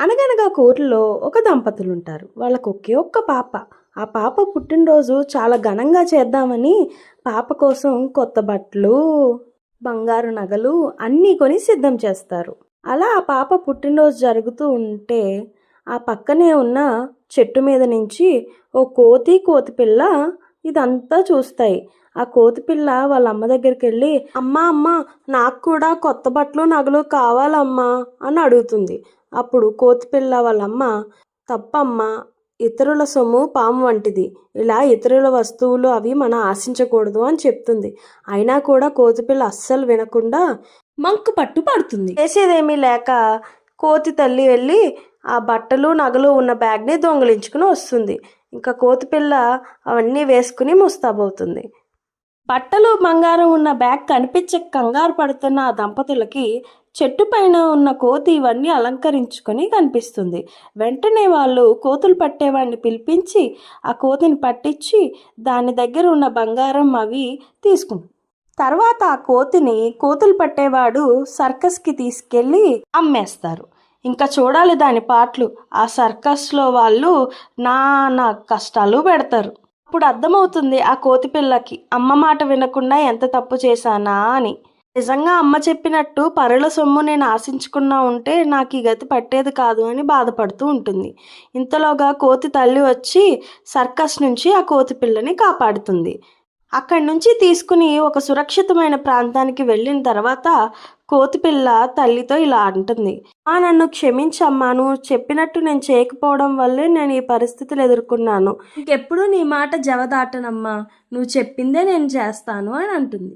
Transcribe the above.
అనగనగా ఊరిలో ఒక దంపతులు ఉంటారు వాళ్ళకు ఒకే ఒక్క పాప. ఆ పాప పుట్టినరోజు చాలా ఘనంగా చేద్దామని పాప కోసం కొత్త బట్టలు బంగారు నగలు అన్నీ కొని సిద్ధం చేస్తారు. అలా ఆ పాప పుట్టినరోజు జరుగుతూ ఉంటే ఆ పక్కనే ఉన్న చెట్టు మీద నుంచి ఓ కోతి కోతి పిల్ల ఇదంతా చూస్తాయి. ఆ కోతి పిల్ల వాళ్ళ అమ్మ దగ్గరికి వెళ్ళి అమ్మ అమ్మ నాకు కూడా కొత్త బట్టలు నగలు కావాలమ్మా అని అడుగుతుంది. అప్పుడు కోతి పిల్ల వాళ్ళమ్మ తప్పమ్మా ఇతరుల సొమ్ము పాము వంటిది. ఇలా ఇతరుల వస్తువులు అవి మనం ఆశించకూడదు అని చెప్తుంది. అయినా కూడా కోతిపిల్ల అస్సలు వినకుండా మంకు పట్టు పడుతుంది. చేసేదేమీ లేక కోతి తల్లి వెళ్ళి ఆ బట్టలు నగలు ఉన్న బ్యాగ్ని దొంగిలించుకుని వస్తుంది. ఇంకా కోతిపిల్ల అవన్నీ వేసుకుని ముస్తాబవుతుంది. బట్టలు బంగారం ఉన్న బ్యాగ్ కనిపించక కంగారు పడుతున్న ఆ దంపతులకి చెట్టు పైన ఉన్న కోతి ఇవన్నీ అలంకరించుకొని కనిపిస్తుంది. వెంటనే వాళ్ళు కోతులు పట్టేవాడిని పిలిపించి ఆ కోతిని పట్టించి దాని దగ్గర ఉన్న బంగారం అవి తీసుకుంది తర్వాత ఆ కోతిని కోతులు పట్టేవాడు సర్కస్కి తీసుకెళ్ళి అమ్మేస్తారు. ఇంకా చూడాలి దాని పాటలు. ఆ సర్కస్లో వాళ్ళు నానా కష్టాలు పెడతారు. అప్పుడు అర్థమవుతుంది ఆ కోతి పిల్లకి. అమ్మ మాట వినకుండా ఎంత తప్పు చేశానా అని. నిజంగా అమ్మ చెప్పినట్టు పరుల సొమ్ము నేను ఆశించుకున్నా ఉంటే నాకు ఈ గతి పట్టేది కాదు అని బాధపడుతూ ఉంటుంది. ఇంతలోగా కోతి తల్లి వచ్చి సర్కస్ నుంచి ఆ కోతి పిల్లని కాపాడుతుంది. అక్కడి నుంచి తీసుకుని ఒక సురక్షితమైన ప్రాంతానికి వెళ్ళిన తర్వాత కోతిపిల్ల తల్లితో ఇలా అంటుంది. ఆ నన్ను క్షమించమ్మా నువ్వు చెప్పినట్టు నేను చేయకపోవడం వల్లే నేను ఈ పరిస్థితులు ఎదుర్కొన్నాను. ఇంకెప్పుడు నీ మాట జవదాటనమ్మా. నువ్వు చెప్పిందే నేను చేస్తాను అని అంటుంది.